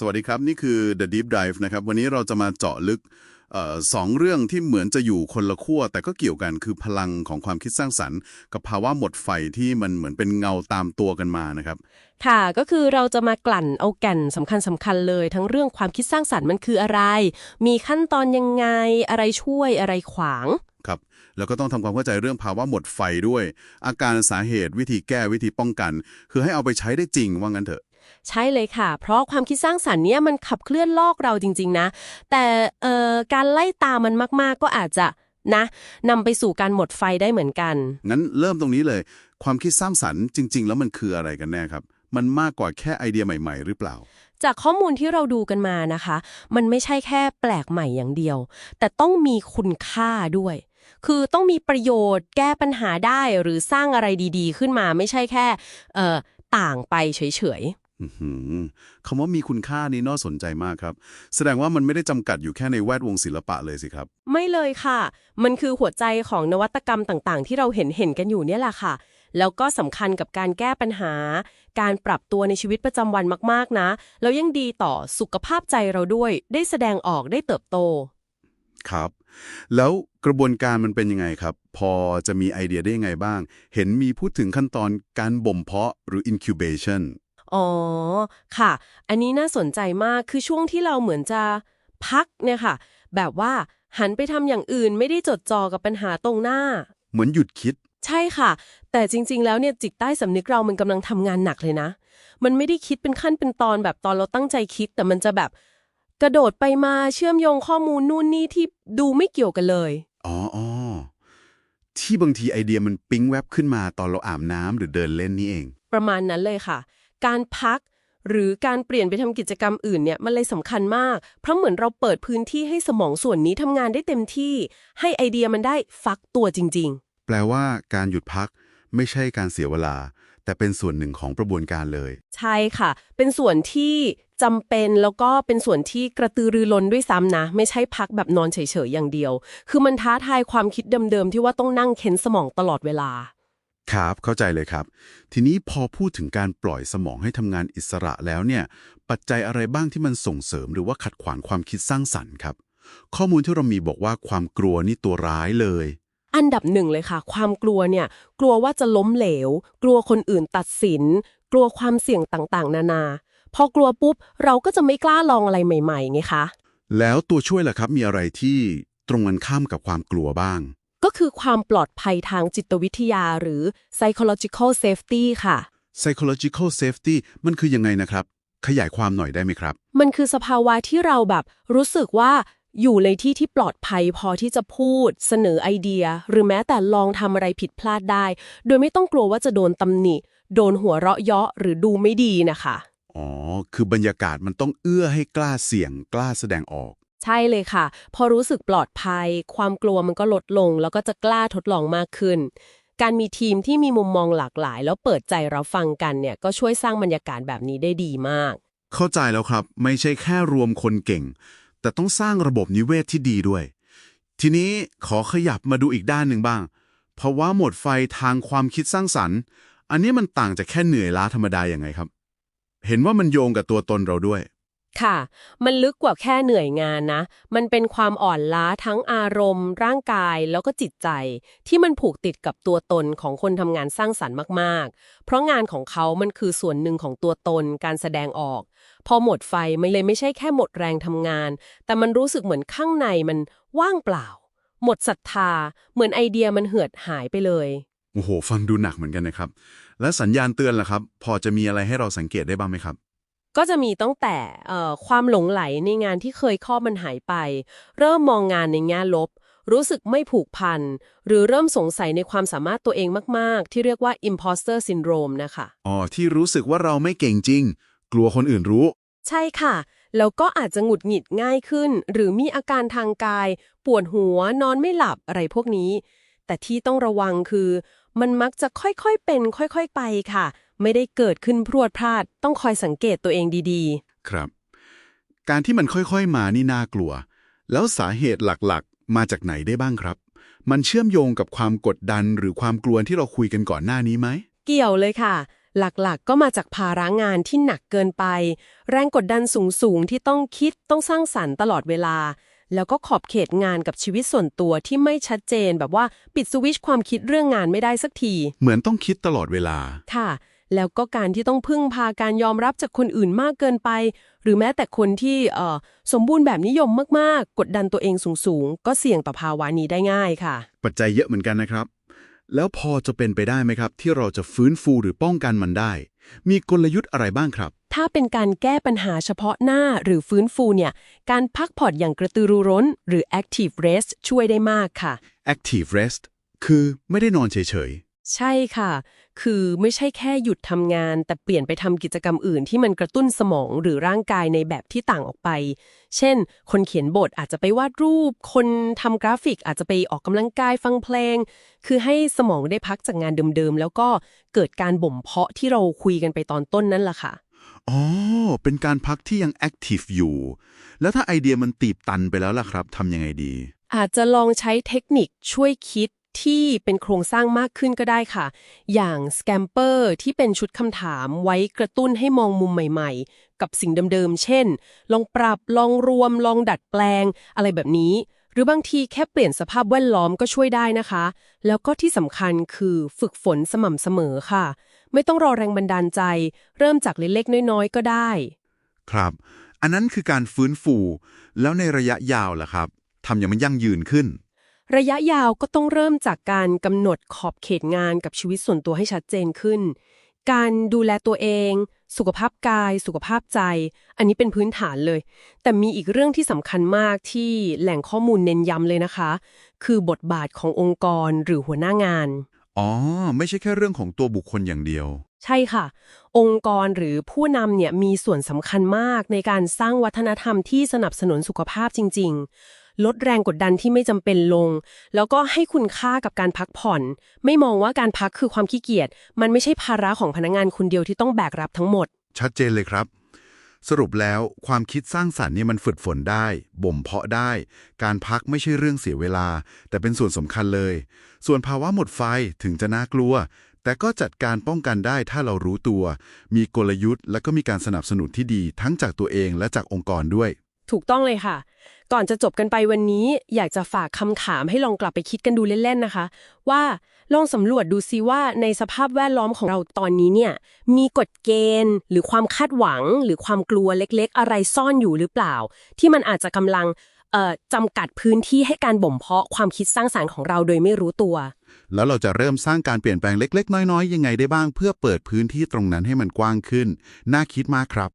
สวัสดีครับ นี่คือ The Deep Dive นะครับ วันนี้เราจะมาเจาะลึกเอ่อสองเรื่องที่เหมือนจะอยู่คนละขั้วแต่ก็เกี่ยวกันคือพลังของความคิดสร้างสรรค์ กับภาวะหมดไฟที่มันเหมือนเป็นเงาตามตัวกันมานะครับ ค่ะก็คือเราจะมากลั่นเอาแก่นสำคัญสำคัญเลย ทั้งเรื่องความคิดสร้างสรรค์มันคืออะไร มีขั้นตอนยังไงอะไรช่วยอะไรขวางครับแล้วก็ต้องทำความเข้าใจเรื่องภาวะหมดไฟด้วย อาการสาเหตุวิธีแก้วิธีป้องกัน คือให้เอาไปใช้ได้จริงว่างั้นเถอะ ใช่เลยค่ะ เพราะความคิดสร้างสรรค์เนี่ยมันขับเคลื่อนโลกเราจริง ๆ นะ แต่เอ่อการไล่ตามมันมาก ๆ ก็อาจจะนะนำไปสู่การหมดไฟได้เหมือนกัน งั้นเริ่มตรงนี้เลย ความคิดสร้างสรรค์จริง ๆ แล้วมันคืออะไรกันแน่ครับ มันมากกว่าแค่ไอเดียใหม่ ๆ หรือเปล่า จากข้อมูลที่เราดูกันมานะคะ มันไม่ใช่แค่แปลกใหม่อย่างเดียว แต่ต้องมีคุณค่าด้วย คือต้องมีประโยชน์ แก้ปัญหาได้หรือสร้างอะไรดี ๆ ขึ้นมาไม่ใช่แค่เอ่อต่างไปเฉย อื้อหือคำว่ามีคุณค่านี้น่าสนใจมากครับ แสดงว่ามันไม่ได้จำกัดอยู่แค่ในแวดวงศิลปะเลยสิครับๆไม่เลยค่ะ มันคือหัวใจของนวัตกรรมต่างๆ ที่เราเห็นเห็นกันอยู่เนี่ยแหละค่ะ แล้วก็สำคัญกับการแก้ปัญหา การปรับตัวในชีวิตประจำวันมากๆนะ แล้วยังดีต่อสุขภาพใจเราด้วย ได้แสดงออกได้เติบโต ครับ แล้วกระบวนการมันเป็นยังไงครับ พอจะมีไอเดียได้ยังไงบ้าง เห็นมีพูดถึงขั้นตอนการบ่มเพาะหรือ incubation อ๋อ ค่ะ อันนี้น่าสนใจมากคือช่วงที่เราเหมือนจะพักเนี่ยค่ะ แบบว่าหันไปทำอย่างอื่นไม่ได้จดจ่อกับปัญหาตรงหน้า เหมือนหยุดคิด ใช่ค่ะ แต่จริง ๆ แล้วเนี่ยจิตใต้สำนึกเรามันกำลังทำงานหนักเลยนะ มันไม่ได้คิดเป็นขั้นเป็นตอนแบบตอนเราตั้งใจคิด แต่มันจะแบบกระโดดไปมาเชื่อมโยงข้อมูลนู่นนี่ที่ดูไม่เกี่ยวกันเลย อ๋อออที่บางทีไอเดียมันปิ๊งแวบขึ้นมาตอนเราอาบน้ำหรือเดินเล่นนี่เอง ประมาณนั้นเลยค่ะ การพัก หรือการเปลี่ยนไปทำกิจกรรมอื่นเนี่ยมันเลยสำคัญมาก เพราะเหมือนเราเปิดพื้นที่ให้สมองส่วนนี้ทำงานได้เต็มที่ ให้ไอเดียมันได้ฟักตัวจริงแปลว่าการหยุดพักไม่ใช่การเสียเวลา แต่เป็นส่วนหนึ่งของกระบวนการเลยๆใช่ค่ะ เป็นส่วนที่จำเป็นแล้วก็เป็นส่วนที่กระตือรือร้นด้วยซ้ำนะ ไม่ใช่พักแบบนอนเฉยๆอย่างเดียว คือมันท้าทายความคิดเดิมๆที่ว่าต้องนั่งเค้นสมองตลอดเวลา ครับ เข้าใจเลยครับ ทีนี้พอพูดถึงการปล่อยสมองให้ทำงานอิสระแล้วเนี่ย ปัจจัยอะไรบ้างที่มันส่งเสริมหรือว่าขัดขวางความคิดสร้างสรรค์ครับ ข้อมูลที่เรามีบอกว่าความกลัวนี่ตัวร้ายเลย อันดับหนึ่งเลยค่ะ ความกลัวเนี่ย กลัวว่าจะล้มเหลว กลัวคนอื่นตัดสิน กลัวความเสี่ยงต่างๆ นานา พอกลัวปุ๊บ เราก็จะไม่กล้าลองอะไรใหม่ๆไงคะ แล้วตัวช่วยล่ะครับมีอะไรที่ตรงกันข้ามกับความกลัวบ้าง ก็คือความปลอดภัยทางจิตวิทยาหรือ psychological safety ค่ะ psychological safety มันคือยังไงนะครับ ขยายความหน่อยได้ไหมครับ มันคือสภาวะที่เราแบบรู้สึกว่าอยู่ในที่ที่ปลอดภัยพอที่จะพูด เสนอไอเดีย หรือแม้แต่ลองทำอะไรผิดพลาดได้ โดยไม่ต้องกลัวว่าจะโดนตำหนิ โดนหัวเราะเยาะหรือดูไม่ดีนะคะ อ๋อ คือบรรยากาศมันต้องเอื้อให้กล้าเสี่ยงกล้าแสดงออก ใช่เลยค่ะ พอรู้สึกปลอดภัย ความกลัวมันก็ลดลง แล้วก็จะกล้าทดลองมากขึ้น การมีทีมที่มีมุมมองหลากหลาย แล้วเปิดใจรับฟังกันเนี่ยก็ช่วยสร้างบรรยากาศแบบนี้ได้ดีมาก เข้าใจแล้วครับ ไม่ใช่แค่รวมคนเก่ง แต่ต้องสร้างระบบนิเวศที่ดีด้วย ทีนี้ขอขยับมาดูอีกด้านหนึ่งบ้าง เพราะว่าหมดไฟทางความคิดสร้างสรรค์ อันนี้มันต่างจากแค่เหนื่อยล้าธรรมดาอย่างไงครับ เห็นว่ามันโยงกับตัวตนเราด้วย ค่ะ มันลึกกว่าแค่เหนื่อยงานนะ มันเป็นความอ่อนล้าทั้งอารมณ์ ร่างกายแล้วก็จิตใจ ที่มันผูกติดกับตัวตนของคนทำงานสร้างสรรค์มากๆ เพราะงานของเขามันคือส่วนหนึ่งของตัวตนการแสดงออก พอหมดไฟมันเลยไม่ใช่แค่หมดแรงทำงาน แต่มันรู้สึกเหมือนข้างในมันว่างเปล่า หมดศรัทธา เหมือนไอเดียมันเหือดหายไปเลยโอ้โห ฟังดูหนักเหมือนกันนะครับ และสัญญาณเตือนล่ะครับ พอจะมีอะไรให้เราสังเกตได้บ้างไหมครับ ก็จะมีตั้งแต่เอ่อความหลงไหลในงานที่เคยข้อมันหายไป เริ่มมองงานในแง่ลบ รู้สึกไม่ผูกพัน หรือเริ่มสงสัยในความสามารถตัวเองมาก ๆ ที่เรียกว่า imposter syndrome นะคะอ๋อที่รู้สึกว่าเราไม่เก่งจริง กลัวคนอื่นรู้ ใช่ค่ะ แล้วก็อาจจะหงุดหงิดง่ายขึ้น หรือมีอาการทางกาย ปวดหัว นอนไม่หลับอะไรพวกนี้ แต่ที่ต้องระวังคือ มันมักจะค่อยๆเป็น ค่อยๆไปค่ะ ไม่ได้เกิดขึ้นพรวดพลาด ต้องคอยสังเกตตัวเองดีๆ ครับ การที่มันค่อยๆมานี่น่ากลัว แล้วสาเหตุหลักๆ มาจากไหนได้บ้างครับ มันเชื่อมโยงกับความกดดันหรือความกลัวที่เราคุยกันก่อนหน้านี้ไหม เกี่ยวเลยค่ะ หลักๆ ก็มาจากภาระงานที่หนักเกินไป แรงกดดันสูงๆ ที่ต้องคิดต้องสร้างสรรค์ตลอดเวลาแล้วก็ขอบเขตงานกับชีวิตส่วนตัวที่ไม่ชัดเจนแบบว่าปิดสวิตชความคิดเรื่องงานไม่ได้สักที เหมือนต้องคิดตลอดเวลา ค่ะ แล้วก็การที่ต้องพึ่งพาการยอมรับจากคนอื่นมากเกินไป หรือแม้แต่คนที่เอ่อสมบูรณ์แบบนิยมมากๆ กดดันตัวเองสูงๆ ก็เสี่ยงต่อภาวะนี้ได้ง่ายค่ะ ปัจจัยเยอะเหมือนกันนะครับ แล้วพอจะเป็นไปได้ไหมครับ ที่เราจะฟื้นฟูหรือป้องกันมันได้ มีกลยุทธ์อะไรบ้างครับถ้าเป็นการแก้ปัญหาเฉพาะหน้าหรือฟื้นฟูเนี่ย การพักผ่อนอย่างกระตือรือร้น หรือ active rest ช่วยได้มากค่ะ active rest คือไม่ได้นอนเฉย ใช่ค่ะ คือไม่ใช่แค่หยุดทำงาน แต่เปลี่ยนไปทำกิจกรรมอื่นที่มันกระตุ้นสมองหรือร่างกายในแบบที่ต่างออกไป เช่น คนเขียนบทอาจจะไปวาดรูป คนทำกราฟิกอาจจะไปออกกำลังกายฟังเพลง คือให้สมองได้พักจากงานเดิมๆ แล้วก็เกิดการบ่มเพาะที่เราคุยกันไปตอนต้นนั่นแหละค่ะๆอ๋อ เป็นการพักที่ยัง active อยู่ แล้วถ้าไอเดียมันตีบตันไปแล้วล่ะครับทำยังไงดี อาจจะลองใช้เทคนิคช่วยคิด ที่เป็นโครงสร้างมากขึ้นก็ได้ค่ะ อย่าง Scamper ที่เป็นชุดคำถามไว้กระตุ้นให้มองมุมใหม่ๆ กับสิ่งเดิมๆ เช่น ลองปรับ ลองรวม ลองดัดแปลง อะไรแบบนี้ หรือบางทีแค่เปลี่ยนสภาพแวดล้อมก็ช่วยได้นะคะ แล้วก็ที่สำคัญคือฝึกฝนสม่ำเสมอค่ะ ไม่ต้องรอแรงบันดาลใจ เริ่มจากเล็กๆ น้อยๆ ก็ได้ ครับ อันนั้นคือการฟื้นฟู แล้วในระยะยาวล่ะครับทำอย่างมันยั่งยืนขึ้น ระยะยาวก็ต้องเริ่มจากการกำหนดขอบเขตงานกับชีวิตส่วนตัวให้ชัดเจนขึ้น การดูแลตัวเอง สุขภาพกาย สุขภาพใจ อันนี้เป็นพื้นฐานเลย แต่มีอีกเรื่องที่สำคัญมากที่แหล่งข้อมูลเน้นย้ำเลยนะคะ คือบทบาทขององค์กรหรือหัวหน้างาน อ๋อ ไม่ใช่แค่เรื่องของตัวบุคคลอย่างเดียว ใช่ค่ะ องค์กรหรือผู้นำเนี่ยมีส่วนสำคัญมากในการสร้างวัฒนธรรมที่สนับสนุนสุขภาพจริง ๆ ลดแรงกดดันที่ไม่จำเป็นลง แล้วก็ให้คุณค่ากับการพักผ่อน ไม่มองว่าการพักคือความขี้เกียจ มันไม่ใช่ภาระของพนักงานคนเดียวที่ต้องแบกรับทั้งหมด ชัดเจนเลยครับ สรุปแล้วความคิดสร้างสรรค์เนี่ยมันฝึกฝนได้ บ่มเพาะได้ การพักไม่ใช่เรื่องเสียเวลา แต่เป็นส่วนสำคัญเลย ส่วนภาวะหมดไฟถึงจะน่ากลัวแต่ก็จัดการป้องกันได้ถ้าเรารู้ตัว มีกลยุทธ์ และก็มีการสนับสนุนที่ดีทั้งจากตัวเองและจากองค์กรด้วย ถูกต้องเลยค่ะ ก่อนจะจบกันไปวันนี้ อยากจะฝากคำถามให้ลองกลับไปคิดกันดูเล่นๆนะคะ ว่าลองสำรวจดูซิว่าในสภาพแวดล้อมของเราตอนนี้เนี่ย มีกฎเกณฑ์ หรือความคาดหวัง หรือความกลัวเล็กๆ อะไรซ่อนอยู่หรือเปล่า ที่มันอาจจะกำลังเอ่อจำกัดพื้นที่ให้การบ่มเพาะความคิดสร้างสรรค์ของเราโดยไม่รู้ตัว แล้วเราจะเริ่มสร้างการเปลี่ยนแปลงเล็ก ๆ น้อย ๆ ยังไงได้บ้าง เพื่อเปิดพื้นที่ตรงนั้นให้มันกว้างขึ้น น่าคิดมากครับ